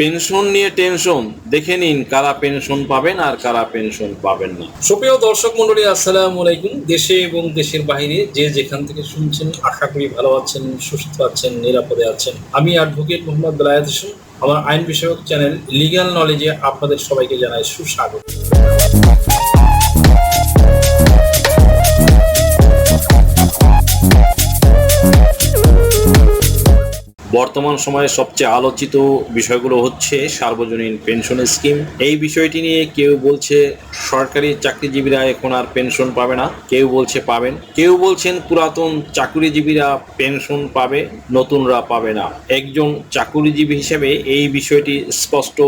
Pension নিয়ে tension, দেখে নিন কারা পেনশন পাবেন আর কারা পেনশন পাবেন না। সুপ্রিয় দর্শক মন্ডলী আসসালামু আলাইকুম। দেশে এবং দেশের বাইরে যে যেখান থেকে শুনছেন, আশা করি ভালো আছেন, সুস্থ আছেন, নিরাপদে আছেন। আমি অ্যাডভোকেট মোহাম্মদ বেলায়েত আমার আইন বিষয়ক চ্যানেল লিগ্যাল নলেজে আপনাদের সবাইকে জানাই সুস্বাগত। বর্তমান সময়ে সবচেয়ে আলোচিত বিষয়গুলো হচ্ছে সার্বজনীন পেনশন স্কিম। এই বিষয়টি নিয়ে কেউ বলছে সরকারি চাকরিজীবীরা এখন আর পেনশন পাবে না। কেউ বলছে পাবেন। কেউ বলছেন পুরাতন চাকুরিজীবীরা পেনশন পাবে, নতুনরা পাবে না। একজন চাকুরিজীবী হিসেবে এই বিষয়টি স্পষ্ট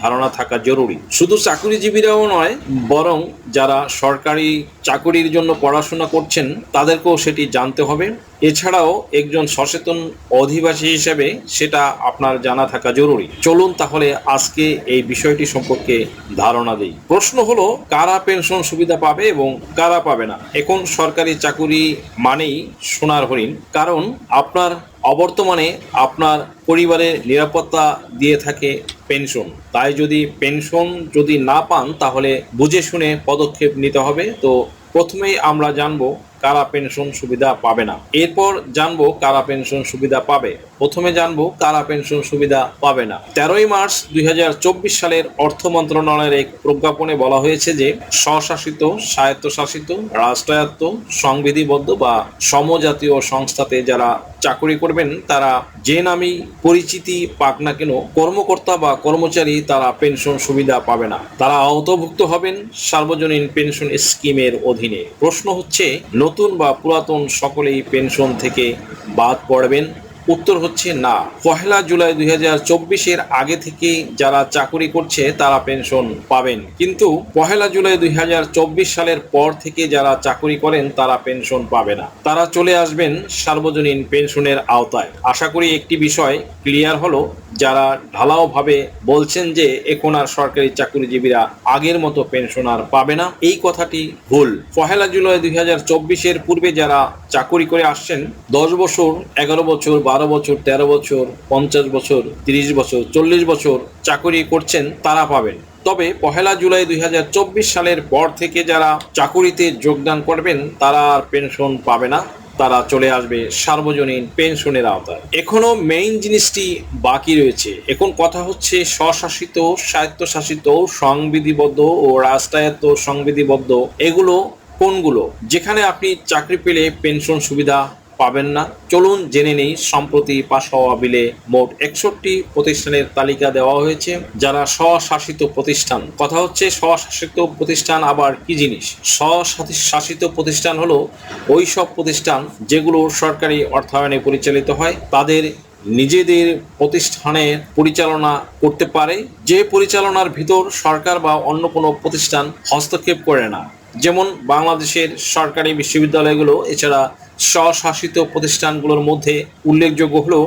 ধারণা থাকা জরুরি। শুধু চাকুরিজীবীরাও নয়, বরং যারা সরকারি চাকুরির জন্য পড়াশোনা করছেন, তাদেরকেও সেটি জানতে হবে। এছাড়াও একজন সচেতন অধিবাসী হিসেবে সেটা আপনার জানা থাকা জরুরি। চলুন তাহলে আজকে এই বিষয়টি সম্পর্কে ধারণা দিই। প্রশ্ন হলো, কারা পেনশন সুবিধা পাবে এবং কারা পাবে না? এখন সরকারি চাকুরি মানেই সোনার হরিণ। কারণ আপনার অবর্তমানে আপনার পরিবারের নিরাপত্তা দিয়ে থাকে পেনশন। তাই যদি পেনশন যদি না পান, তাহলে বুঝে শুনে পদক্ষেপ নিতে হবে। তো প্রথমেই আমরা জানব কারা পেনশন সুবিধা পাবে না। এরপর জানব কারা পেনশন সুবিধা পাবে। প্রথমে জানব কারা পেনশন সুবিধা পাবে না। তেরোই মার্চ দু হাজার চব্বিশ সালের অর্থ মন্ত্রণালয়ের এক প্রজ্ঞাপনে বলা হয়েছে যে, স্বশাসিত, স্বায়ত্তশাসিত, রাষ্ট্রায়ত্ত, সংবিধিবদ্ধ বা সমজাতীয় সংস্থাতে যারা চাকরি করবেন, তারা যে নামই পরিচিতি পাক না কেন কর্মকর্তা বা কর্মচারী তারা পেনশন সুবিধা পাবে না। তারা আওতভুক্ত হবেন সার্বজনীন পেনশন স্কিমের অধীনে। প্রশ্ন হচ্ছে, নতুন বা পুরাতন সকলেই পেনশন থেকে বাদ পড়বেন। উত্তর হচ্ছে না। পহেলা জুলাই দুই হাজার চব্বিশের আগে থেকে যারা চাকরি করছে, তারা পেনশন পাবেন। কিন্তু পহেলা জুলাই দুই হাজার চব্বিশ সালের পর থেকে যারা চাকরি করেন, তারা পেনশন পাবে না। তারা চলে আসবেন সার্বজনীন পেনশনের আওতায়। আশা করি একটি বিষয় ক্লিয়ার হলো, যারা ঢালাওভাবে বলছেন যে, এখন আর সরকারি চাকরিজীবীরা আগের মতো পেনশন আর পাবে না, এই কথাটি ভুল। পহেলা জুলাই দুই হাজার চব্বিশের পূর্বে যারা চাকরি করে আসছেন দশ বছর, এগারো বছর, বারো বছর, তেরো বছর, পঞ্চাশ বছর, তিরিশ বছর, চল্লিশ বছর চাকরি করছেন তারা পাবেন। তবে পহেলা জুলাই দু হাজার চব্বিশ সালের পর থেকে যারা চাকুরিতে যোগদান করবেন, তারা আর পেনশন পাবে না। তারা চলে আসবে সার্বজনীন পেনশনের আওতায়। এখনও মেইন জিনিসটি বাকি রয়েছে। এখন কথা হচ্ছে স্বশাসিত, স্বায়ত্তশাসিত, সংবিধিবদ্ধ ও রাষ্ট্রায়ত্ত সংবিধিবদ্ধ। এগুলো কোনগুলো? যেখানে আপনি চাকরি পেলে পেনশন সুবিধা পাবেন না। চলুন জেনে নেই, সম্প্রতি পাশ হওয়া বিলে মোট একষট্টি প্রতিষ্ঠানের তালিকা দেওয়া হয়েছে, যারা স্বশাসিত প্রতিষ্ঠান। কথা হচ্ছে, স্বশাসিত প্রতিষ্ঠান আবার কি জিনিস? স্বশাসিত প্রতিষ্ঠান হলো ওই সব প্রতিষ্ঠান যেগুলো সরকারি অর্থায়নে পরিচালিত হয়। তাদের নিজেদের প্রতিষ্ঠানের পরিচালনা করতে পারে। যে পরিচালনার ভিতর সরকার বা অন্য কোনো প্রতিষ্ঠান হস্তক্ষেপ করে না। যেমন বাংলাদেশের সরকারি বিশ্ববিদ্যালয়গুলো এছাড়া স্বশাসিত প্রতিষ্ঠানগুলোর মধ্যে উল্লেখযোগ্য হলো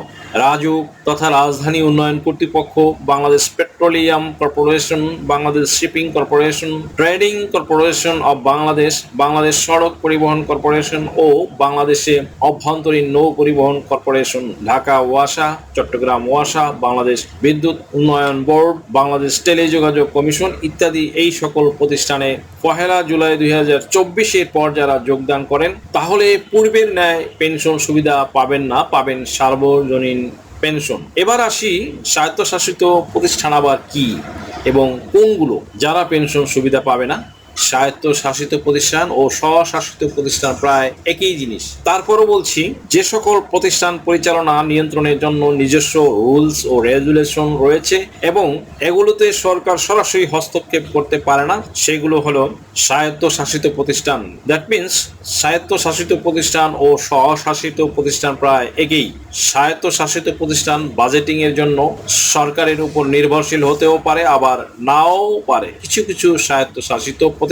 রাজুক তথা রাজধানী উন্নয়ন কর্তৃপক্ষ, Bangladesh petroleum corporation, Bangladesh shipping corporation, trading corporation of Bangladesh Bangladesh সড়ক পরিবহন কর্পোরেশন ও বাংলাদেশে অভ্যন্তরীণ নৌ পরিবহন কর্পোরেশন, ঢাকা, ওয়াসা, চট্টগ্রাম, ওয়াসা, বাংলাদেশ বিদ্যুৎ উন্নয়ন বোর্ড, বাংলাদেশ টেলিযোগাযোগ কমিশন ইত্যাদি এই সকল প্রতিষ্ঠানে পহেলা জুলাই দুই হাজার চব্বিশের পর যারা যোগদান করেন, তাহলে পূর্বের ন্যায় পেনশন সুবিধা পাবেন না, পাবেন সার্বজনীন পেনশন। এবার আসি স্বায়ত্তশাসিত প্রতিষ্ঠান আবার কি এবং কোনগুলো? যারা পেনশন সুবিধা পাবে না স্বায়ত্তশাসিত প্রতিষ্ঠান ও স্বশাসিত প্রতিষ্ঠান প্রায় একই জিনিস। তারপরও বলছি, যে সকল প্রতিষ্ঠান পরিচালনা নিয়ন্ত্রণের জন্য নিজস্ব রুলস ও রেগুলেশন রয়েছে এবং এগুলোতে সরকার সরাসরি হস্তক্ষেপ করতে পারে না, সেগুলো হলো স্বায়ত্তশাসিত প্রতিষ্ঠান। দ্যাট মিন্স স্বায়ত্তশাসিত প্রতিষ্ঠান ও স্বশাসিত প্রতিষ্ঠান প্রায় একই। স্বায়ত্তশাসিত প্রতিষ্ঠান বাজেটিং এর জন্য সরকারের উপর নির্ভরশীল হতেও পারে, আবার নাও পারে। কিছু কিছু স্বায়ত্তশাসিত প্রতিষ্ঠান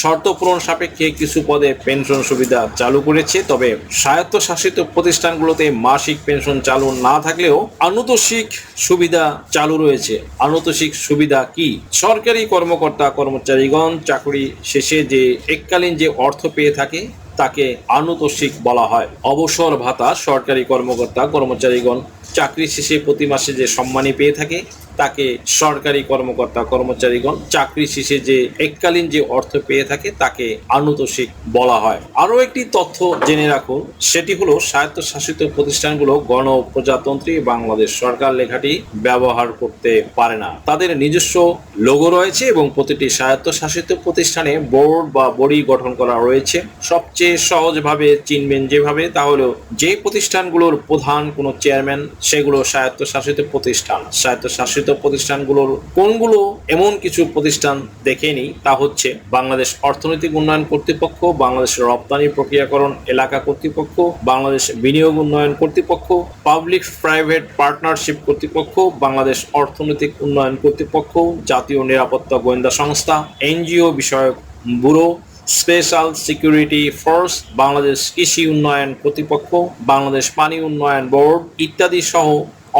শর্ত পূরণ সাপেক্ষে কিছু পদে পেনশন সুবিধা চালু করেছে। তবে স্বায়ত্তশাসিত প্রতিষ্ঠানগুলোতে মাসিক পেনশন চালু না থাকলেও আনুতোষিক সুবিধা চালু রয়েছে। আনুতোষিক সুবিধা কি? সরকারি কর্মকর্তা কর্মচারীগণ চাকরি শেষে যে এককালীন যে অর্থ পেয়ে থাকে, তাকে আনুতোষিক বলা হয়। অবসর ভাতা সরকারি কর্মকর্তা কর্মচারীগণ চাকরি শেষে প্রতি মাসে যে সম্মানী পেয়ে থাকে তাকে সরকারি কর্মকর্তা, কর্মচারীগণ চাকরি শেষে যে এককালীন যে অর্থ পেয়ে থাকে তাকে আনুতোষিক বলা হয়। আরও একটি তথ্য জেনে রাখুন, সেটি হলো স্বায়ত্তশাসিত প্রতিষ্ঠানগুলো গণপ্রজাতন্ত্রী বাংলাদেশ সরকার লেখাটি ব্যবহার করতে পারে না। তাদের নিজস্ব লোগো রয়েছে এবং প্রতিটি স্বায়ত্তশাসিত প্রতিষ্ঠানে বোর্ড বা বডি গঠন করা রয়েছে। সবচেয়ে সহজভাবে চিনবেন যেভাবে, তা হলো যে প্রতিষ্ঠানগুলোর প্রধান কোনো চেয়ারম্যান, সেগুলো স্বায়ত্তশাসিত প্রতিষ্ঠান। স্বায়ত্তশাসিত প্রতিষ্ঠানগুলোর কোনগুলো এমন কিছু প্রতিষ্ঠান দেখে নিই, তা হচ্ছে বাংলাদেশ অর্থনৈতিক উন্নয়ন কর্তৃপক্ষ, বাংলাদেশ রপ্তানি প্রক্রিয়াকরণ এলাকা কর্তৃপক্ষ, বাংলাদেশ বিনিয়োগ উন্নয়ন কর্তৃপক্ষ, পাবলিক প্রাইভেট পার্টনারশিপ কর্তৃপক্ষ, বাংলাদেশ অর্থনৈতিক উন্নয়ন কর্তৃপক্ষ, জাতীয় নিরাপত্তা গোয়েন্দা সংস্থা, এনজিও বিষয়ক bureau special security force Bangladesh কৃষি উন্নয়ন কর্তৃপক্ষ বাংলাদেশ পানি উন্নয়ন বোর্ড ইত্যাদি সহ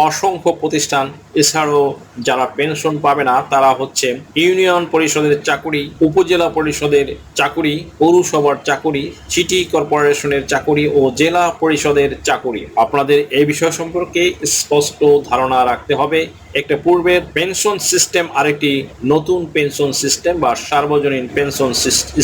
অসংখ্য প্রতিষ্ঠান। এছাড়াও যারা পেনশন পাবে না, তারা হচ্ছে ইউনিয়ন পরিষদের চাকুরি, উপজেলা পরিষদের চাকুরি, পৌরসভার চাকুরি সিটি কর্পোরেশনের চাকুরি ও জেলা পরিষদের চাকুরি। আপনাদের এই বিষয় সম্পর্কে স্পষ্ট ধারণা রাখতে হবে। একটা পূর্বের পেনশন সিস্টেম আরেকটি নতুন পেনশন সিস্টেম বা সার্বজনীন পেনশন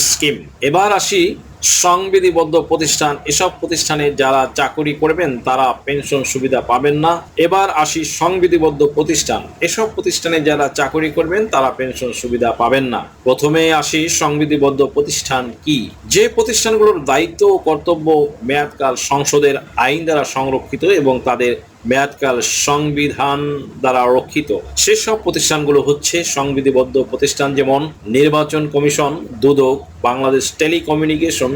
স্কিম এবার আসি সংবিধিবদ্ধ প্রতিষ্ঠান, এসব প্রতিষ্ঠানে যারা চাকরি করবেন, তারা পেনশন সুবিধা পাবেন না। এবার আসি সংবিধিবদ্ধ প্রতিষ্ঠান। এসব প্রতিষ্ঠানে যারা চাকরি করবেন, তারা পেনশন সুবিধা পাবেন না। প্রথমে আসি সংবিধিবদ্ধ প্রতিষ্ঠান কি? যে প্রতিষ্ঠানগুলোর দায়িত্ব ও কর্তব্য মেয়াদকাল সংসদের আইন দ্বারা সংরক্ষিত এবং তাদের মেয়াদকাল সংবিধান দ্বারা রক্ষিত। সেসব প্রতিষ্ঠানগুলো হচ্ছে সংবিধিবদ্ধ প্রতিষ্ঠান যেমন নির্বাচন commission, Dudak, Bangladesh telecommunication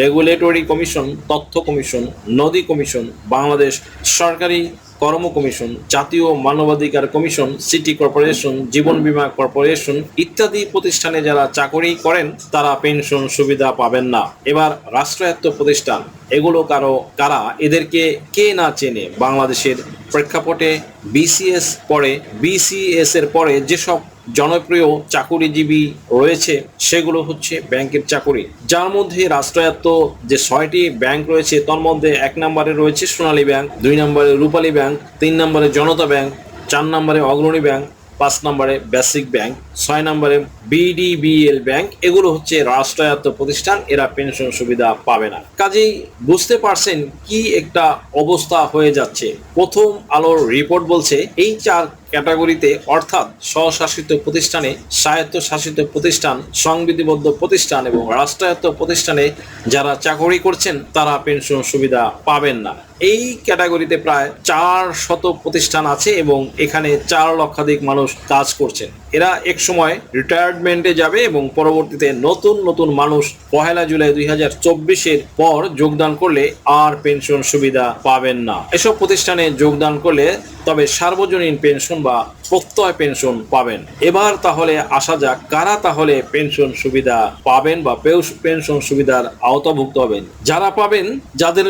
regulatory commission তথ্য কমিশন নদী কমিশন বাংলাদেশ সরকারি কর্ম কমিশন জাতীয় মানবাধিকার কমিশন সিটি কর্পোরেশন জীবন বীমা কর্পোরেশন ইত্যাদি প্রতিষ্ঠানে যারা চাকরি করেন, তারা পেনশন সুবিধা পাবেন না। এবার রাষ্ট্রায়ত্ত প্রতিষ্ঠান, এগুলো কারও কারা? এদেরকে কে না চেনে? বাংলাদেশের প্রেক্ষাপটে বিসিএস পরে বিসিএস এর পরে যেসব জনপ্রিয় চাকুরিজীবী রয়েছে, সেগুলো হচ্ছে ব্যাংকের চাকুরি। যার মধ্যে রাষ্ট্রায়ত্ত যে ছয়টি ব্যাংক রয়েছে, তার মধ্যে এক নম্বরে রয়েছে সোনালী ব্যাংক, দুই নম্বরে রূপালী ব্যাংক, তিন নম্বরে জনতা ব্যাংক, চার নম্বরে অগ্রণী ব্যাংক, পাঁচ নম্বরে বেসিক ব্যাংক, ছয় নম্বরে বিডিবিএল ব্যাংক। এগুলো হচ্ছে রাষ্ট্রায়ত্ত প্রতিষ্ঠান, এরা পেনশন সুবিধা পাবে না। কাজেই বুঝতে পারছেন কি একটা অবস্থা হয়ে যাচ্ছে। প্রথম আলোর রিপোর্ট বলছে, এই চার ক্যাটাগরিতে, অর্থাৎ স্বশাসিত প্রতিষ্ঠানে, স্বায়ত্তশাসিত প্রতিষ্ঠান, সংবিধিবদ্ধ প্রতিষ্ঠান এবং রাষ্ট্রায়ত্ত প্রতিষ্ঠানে যারা চাকরি করছেন, তারা পেনশন সুবিধা পাবেন না। এই ক্যাটাগরিতে প্রায় চার শত প্রতিষ্ঠান আছে এবং এখানে চার লক্ষাধিক মানুষ কাজ করছেন। এরা এক সময় রিটায়ারমেন্টে যাবে এবং পরবর্তীতে নতুন নতুন মানুষ পহেলা জুলাই দুই হাজার চব্বিশের পর যোগদান করলে আর পেনশন সুবিধা পাবেন না। এসব প্রতিষ্ঠানে যোগদান করলে তবে সার্বজনীন পেনশন বা প্রত্যয় পেনশন পাবেন। এবার তাহলে আসা যাক কারা তাহলে পেনশন সুবিধা পাবেন বা পেনশন সুবিধার আওতাভুক্ত হবেন। যারা পাবেন, যাদের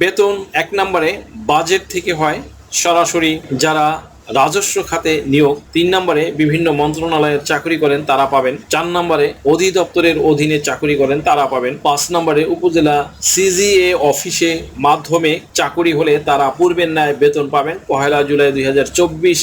বেতন এক নম্বরে বাজেট থেকে হয় সরাসরি, যারা রাজস্ব খাতে নিয়োগ, তিন নম্বরে বিভিন্ন মন্ত্রণালয়ের চাকরি করেন, তারা পাবেন। চার নম্বরে অধিদপ্তরের অধীনে চাকরি করেন, তারা পাবেন। পাঁচ নম্বরে উপজেলা সিজিএ অফিসে মাধ্যমে চাকরি হলে তারা পূর্বের ন্যায় বেতন পাবেন। পহেলা জুলাই দুই চব্বিশ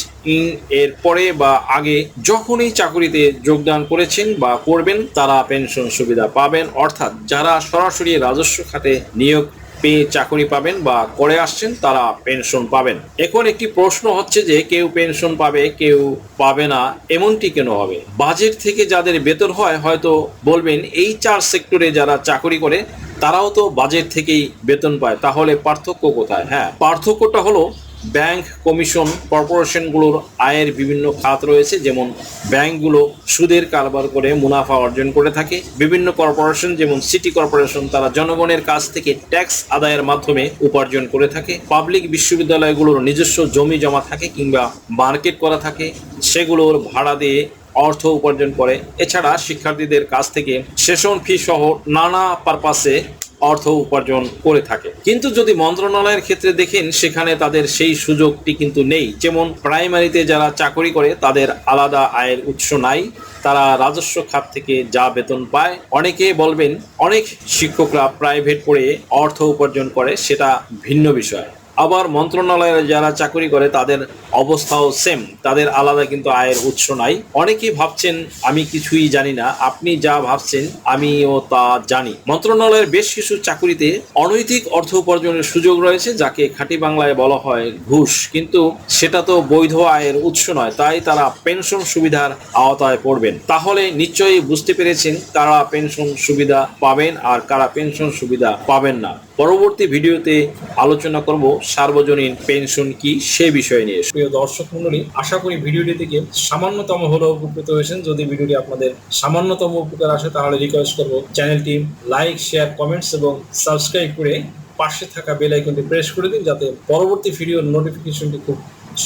এর পরে বা আগে যখনই চাকরিতে যোগদান করেছেন বা করবেন, তারা পেনশন সুবিধা পাবেন। অর্থাৎ যারা সরাসরি রাজস্ব খাতে নিয়োগ পেয়ে চাকরি পাবেন বা করে আসছেন, তারা পেনশন পাবেন। এখন একটি প্রশ্ন হচ্ছে যে, কেউ পেনশন পাবে, কেউ পাবে না, এমনটি কেন হবে? বাজেট থেকে যাদের বেতন হয়, হয়তো বলবেন, এই চার সেক্টরে যারা চাকরি করে, তারাও তো বাজেট থেকেই বেতন পায়। তাহলে পার্থক্য কোথায়? হ্যাঁ পার্থক্যটা হলো ব্যাংক কমিশন কর্পোরেশনগুলোর আয়ের বিভিন্ন খাত রয়েছে, যেমন ব্যাংকগুলো সুদের কারবার করে মুনাফা অর্জন করে থাকে। বিভিন্ন কর্পোরেশন, যেমন সিটি কর্পোরেশন, তারা জনগণের কাছ থেকে ট্যাক্স আদায়ের মাধ্যমে উপার্জন করে থাকে। পাবলিক বিশ্ববিদ্যালয়গুলোর নিজস্ব জমি জমা থাকে কিংবা মার্কেট করা থাকে। সেগুলোর ভাড়া দিয়ে অর্থ উপার্জন করে। এছাড়া শিক্ষার্থীদের কাছ থেকে সেশন ফি সহ নানা পারপাসে অর্থ উপার্জন করে থাকে। কিন্তু যদি মন্ত্রণালয়ের ক্ষেত্রে দেখেন, সেখানে তাদের সেই সুযোগটি কিন্তু নেই। যেমন প্রাইমারিতে যারা চাকরি করে, তাদের আলাদা আয়ের উৎস নাই। তারা রাজস্ব খাত থেকে যা বেতন পায়, অনেকে বলবেন অনেক শিক্ষকরা প্রাইভেট পড়ে অর্থ উপার্জন করে, সেটা ভিন্ন বিষয়। আবার মন্ত্রণালয়ে যারা চাকরি করে, তাদের অবস্থাও সেম তাদের আলাদা কিন্তু আয়ের উৎস নাই। অনেকেই ভাবছেন, আমি কিছুই জানি না। আপনি যা ভাবছেন, আমিও তা জানি। মন্ত্রণালয়ের বেশ কিছু চাকরিতে অনৈতিক অর্থ উপার্জনের সুযোগ রয়েছে, যাকে খাঁটি বাংলায় বলা হয় ঘুষ। কিন্তু সেটা তো বৈধ আয়ের উৎস নয়, তাই তারা পেনশন সুবিধার আওতায় পড়বেন। তাহলে নিশ্চয়ই বুঝতে পেরেছেন কারা পেনশন সুবিধা পাবেন আর কারা পেনশন সুবিধা পাবেন না। পরবর্তী ভিডিওতে আলোচনা করব সার্বজনীন পেনশন কি সে বিষয় নিয়ে প্রিয় দর্শক মন্ডলী আশা করি ভিডিওটি থেকে সামান্যতম হলেও উপকৃত হয়েছেন। যদি ভিডিওটি আপনাদের সামান্যতম উপকার আসে, তাহলে রিকোয়েস্ট করব চ্যানেলটি লাইক শেয়ার কমেন্টস এবং সাবস্ক্রাইব করে পাশে থাকা বেল আইকনটি প্রেস করে দিন, যাতে পরবর্তী ভিডিওর নোটিফিকেশনটি খুব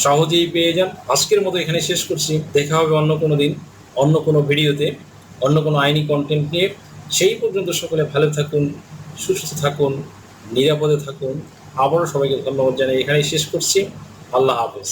সহজেই পেয়ে যান। আজকের মতো এখানে শেষ করছি। দেখা হবে অন্য কোনো দিন, অন্য কোনো ভিডিওতে, অন্য কোনো আইনি কন্টেন্ট নিয়ে। সেই পর্যন্ত সকলে ভালো থাকুন, সুস্থ থাকুন, নিরাপদে থাকুন। আবারও সবাইকে ধন্যবাদ জানাই এখানেই শেষ করছি। আল্লাহ হাফেজ।